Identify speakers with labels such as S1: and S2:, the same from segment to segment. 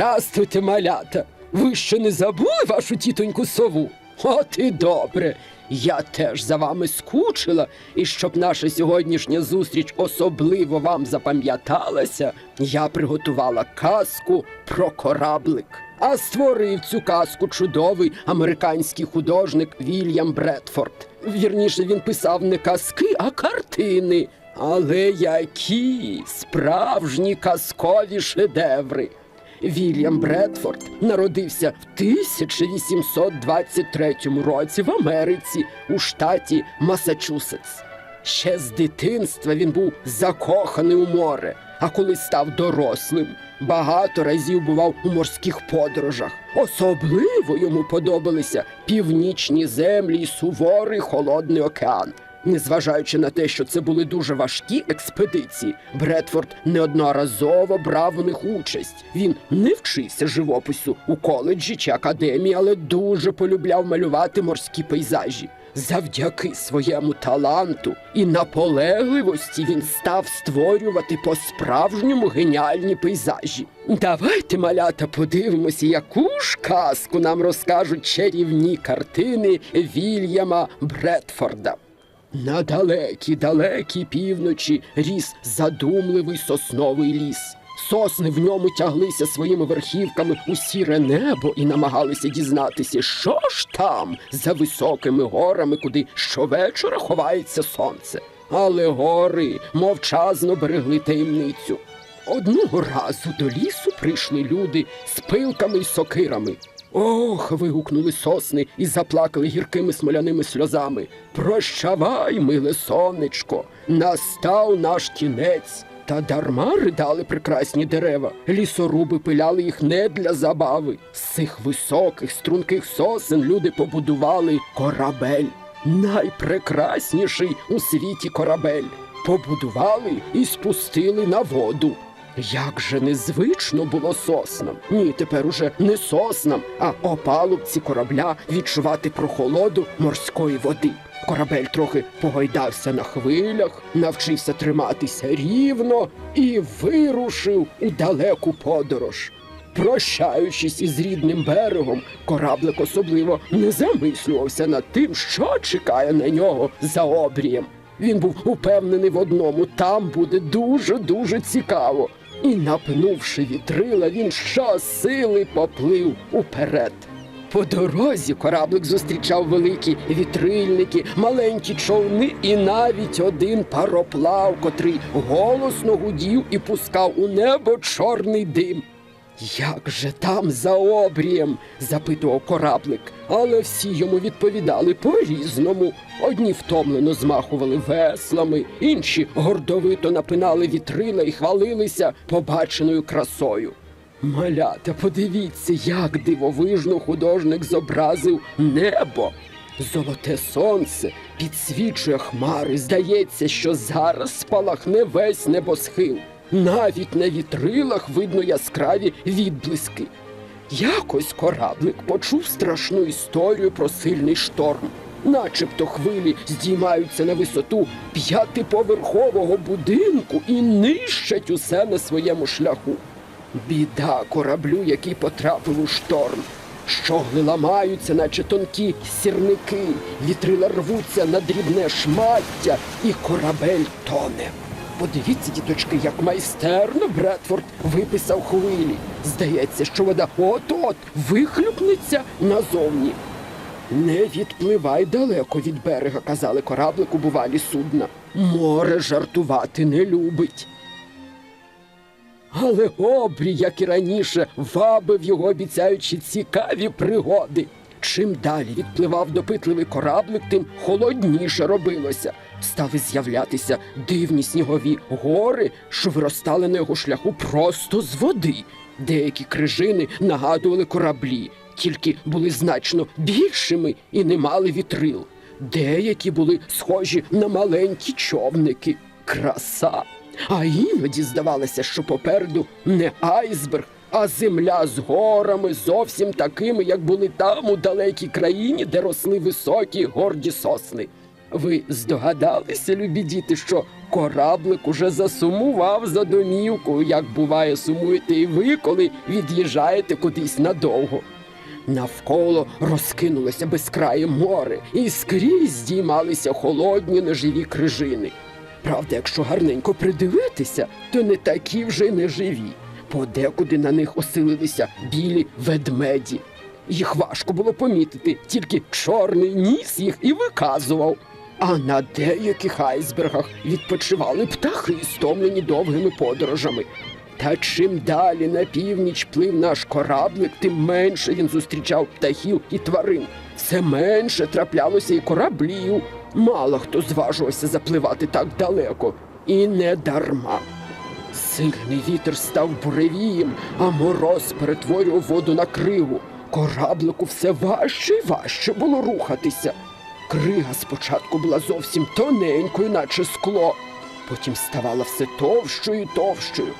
S1: Здрастуйте, малята. Ви ще не забули вашу тітоньку сову? От і добре. Я теж за вами скучила, і щоб наша сьогоднішня зустріч особливо вам запам'яталася, я приготувала казку про кораблик. А створив цю казку чудовий американський художник Вільям Бредфорд. Вірніше, він писав не казки, а картини. Але які справжні казкові шедеври. Вільям Бредфорд народився в 1823 році в Америці у штаті Масачусетс. Ще з дитинства він був закоханий у море, а коли став дорослим, багато разів бував у морських подорожах. Особливо йому подобалися північні землі і суворий холодний океан. Незважаючи на те, що це були дуже важкі експедиції, Бредфорд неодноразово брав у них участь. Він не вчився живопису у коледжі чи академії, але дуже полюбляв малювати морські пейзажі. Завдяки своєму таланту і наполегливості він став створювати по-справжньому геніальні пейзажі. Давайте, малята, подивимося, яку ж казку нам розкажуть чарівні картини Вільяма Бредфорда. На далекій, далекій півночі ріс задумливий сосновий ліс. Сосни в ньому тяглися своїми верхівками у сіре небо і намагалися дізнатися, що ж там за високими горами, куди щовечора ховається сонце. Але гори мовчазно берегли таємницю. Одного разу до лісу прийшли люди з пилками й сокирами. Ох. вигукнули сосни і заплакали гіркими смоляними сльозами. Прощавай, миле сонечко, настав наш кінець. Та дарма ридали прекрасні дерева. Лісоруби пиляли їх не для забави. З цих високих струнких сосен люди побудували корабель. Найпрекрасніший у світі корабель. Побудували і спустили на воду. Як же незвично було соснам. Ні, тепер уже не соснам, а опалубці корабля відчувати прохолоду морської води. Корабель трохи погойдався на хвилях, навчився триматися рівно і вирушив у далеку подорож. Прощаючись із рідним берегом, кораблик особливо не замислювався над тим, що чекає на нього за обрієм. Він був упевнений в одному, там буде дуже-дуже цікаво. І, напнувши вітрила, він щосили поплив уперед. По дорозі кораблик зустрічав великі вітрильники, маленькі човни і навіть один пароплав, котрий голосно гудів і пускав у небо чорний дим. Як же там за обрієм? запитував кораблик, але всі йому відповідали по-різному. Одні втомлено змахували веслами, інші гордовито напинали вітрила і хвалилися побаченою красою. Малята, подивіться, як дивовижно художник зобразив небо. Золоте сонце підсвічує хмари. Здається, що зараз спалахне весь небосхил. Навіть на вітрилах видно яскраві відблиски. Якось кораблик почув страшну історію про сильний шторм. Начебто хвилі здіймаються на висоту п'ятиповерхового будинку і нищать усе на своєму шляху. Біда кораблю, який потрапив у шторм. Щогли ламаються, наче тонкі сірники, вітрила рвуться на дрібне шмаття, і корабель тоне. Подивіться, діточки, як майстерно Бредфорд виписав хвилі. Здається, що вода от-от вихлюпнеться назовні. Не відпливай далеко від берега, казали кораблику бувалі судна. Море жартувати не любить. Але обрій, як і раніше, вабив його, обіцяючи цікаві пригоди. Чим далі відпливав допитливий кораблик, тим холодніше робилося. Стали з'являтися дивні снігові гори, що виростали на його шляху просто з води. Деякі крижини нагадували кораблі, тільки були значно більшими і не мали вітрил. Деякі були схожі на маленькі човники. Краса! А іноді здавалося, що попереду не айсберг, а земля з горами, зовсім такими, як були там у далекій країні, де росли високі горді сосни. Ви здогадалися, любі діти, що кораблик уже засумував за домівкою, як буває, сумуєте і ви, коли від'їжджаєте кудись надовго. Навколо розкинулося безкрає море, і скрізь здіймалися холодні неживі крижини. Правда, якщо гарненько придивитися, то не такі вже й неживі. Подекуди на них осилилися білі ведмеді. Їх важко було помітити, тільки чорний ніс їх і виказував. А на деяких айсбергах відпочивали птахи, стомлені довгими подорожами. Та чим далі на північ плив наш кораблик, тим менше він зустрічав птахів і тварин. Все менше траплялося і кораблів. Мало хто зважувався запливати так далеко. І не дарма. Сильний вітер став буревієм, а мороз перетворював воду на кригу. Кораблику все важче і важче було рухатися. Крига спочатку була зовсім тоненькою, наче скло, потім ставала все товщою і товщою.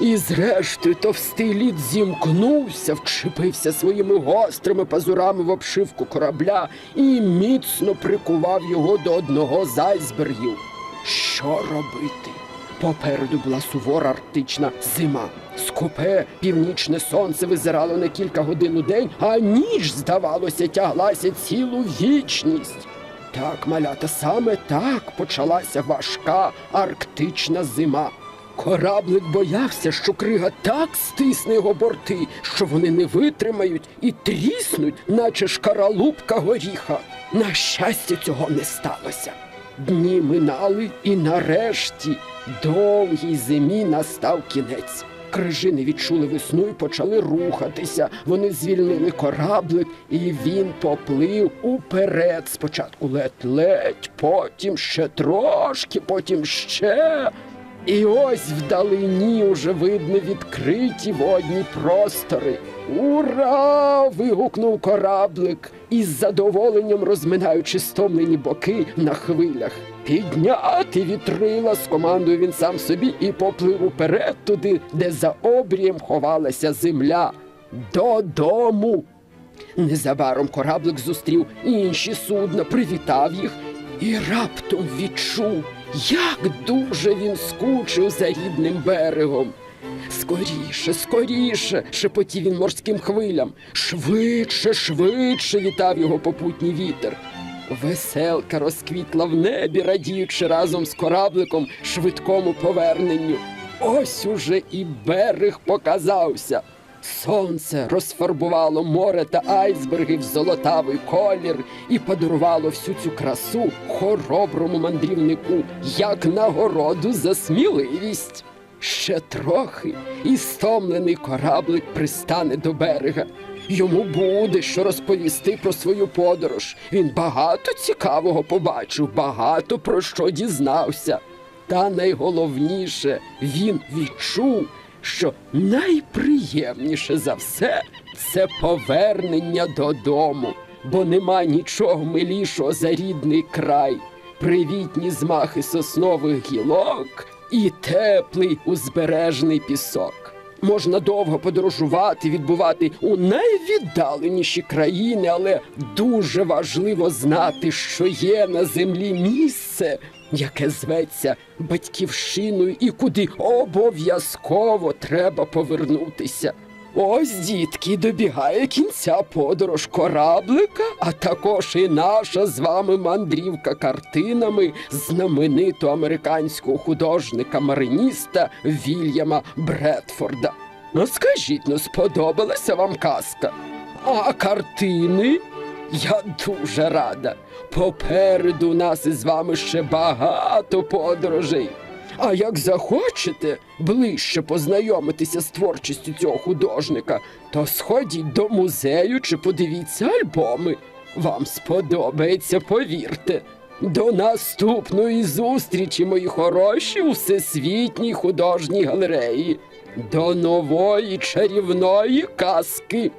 S1: І зрештою товстий лід зімкнувся, вчепився своїми гострими пазурами в обшивку корабля і міцно прикував його до одного з айсбергів. Що робити? Попереду була сувора арктична зима. Скупе північне сонце визирало на кілька годин у день, а ніч, здавалося, тяглася цілу вічність. Так, малята, саме так почалася важка арктична зима. Кораблик боявся, що крига так стисне його борти, що вони не витримають і тріснуть, наче шкаралупка горіха. На щастя, цього не сталося. Дні минали, і нарешті довгій зимі настав кінець. Крижини відчули весну і почали рухатися. Вони звільнили кораблик, і він поплив уперед. Спочатку ледь-ледь, потім ще трошки, потім ще. І ось вдалині уже видно відкриті водні простори. Ура! вигукнув кораблик із задоволенням розминаючи стомлені боки на хвилях. Підняти вітрила, скомандує він сам собі і поплив уперед туди, де за обрієм ховалася земля. Додому. Незабаром кораблик зустрів інші судна, привітав їх і раптом відчув, як дуже він скучив за рідним берегом. Скоріше, скоріше, шепотів він морським хвилям. Швидше, швидше вітав його попутній вітер. Веселка розквітла в небі, радіючи разом з корабликом швидкому поверненню. Ось уже і берег показався. Сонце розфарбувало море та айсберги в золотавий колір і подарувало всю цю красу хороброму мандрівнику як нагороду за сміливість. Ще трохи, і стомлений кораблик пристане до берега. Йому буде що розповісти про свою подорож. Він багато цікавого побачив, багато про що дізнався. Та найголовніше він відчув, що найприємніше за все це повернення додому, бо нема нічого милішого за рідний край, привітні змахи соснових гілок і теплий узбережний пісок. Можна довго подорожувати, відбувати у найвіддаленіші країни, але дуже важливо знати, що є на землі місце, яке зветься батьківщиною і куди обов'язково треба повернутися. Ось, дітки, добігає кінця подорож кораблика, а також і наша з вами мандрівка картинами знаменитого американського художника-мариніста Вільяма Бредфорда. Ну скажіть, ну сподобалася вам казка? А картини? Я дуже рада. Попереду нас із вами ще багато подорожей. А як захочете ближче познайомитися з творчістю цього художника, то сходіть до музею чи подивіться альбоми. Вам сподобається, повірте. До наступної зустрічі, мої хороші, у всесвітній художній галереї. До нової чарівної казки.